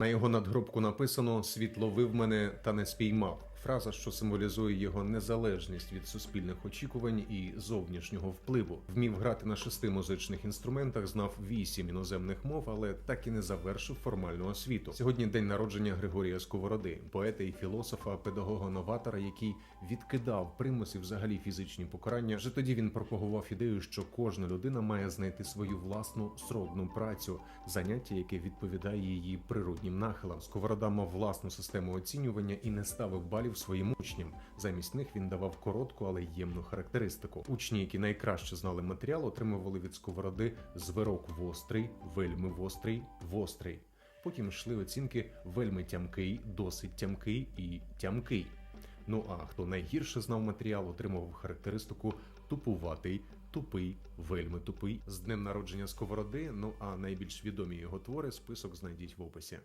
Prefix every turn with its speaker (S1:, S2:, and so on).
S1: На його надгробку написано Світ ловив мене та не спіймав. Фраза, що символізує його незалежність від суспільних очікувань і зовнішнього впливу. Вмів грати на шести музичних інструментах, знав вісім іноземних мов, але так і не завершив формальну освіту. Сьогодні день народження Григорія Сковороди, поета і філософа, педагога-новатора, який відкидав примус і взагалі фізичні покарання. Вже тоді він пропагував ідею, що кожна людина має знайти свою власну сродну працю, заняття, яке відповідає її природнім нахилам. Сковорода мав власну систему оцінювання і не ставив балів своїм учням. Замість них він давав коротку, але ємну характеристику. Учні, які найкраще знали матеріал, отримували від сковороди звирок вострий, вельми вострий, вострий. Потім йшли оцінки вельми тямкий, досить тямкий і тямкий. Ну а хто найгірше знав матеріал, отримував характеристику тупуватий, тупий, вельми тупий. З днем народження сковороди. Ну а найбільш відомі його твори список знайдіть в описі.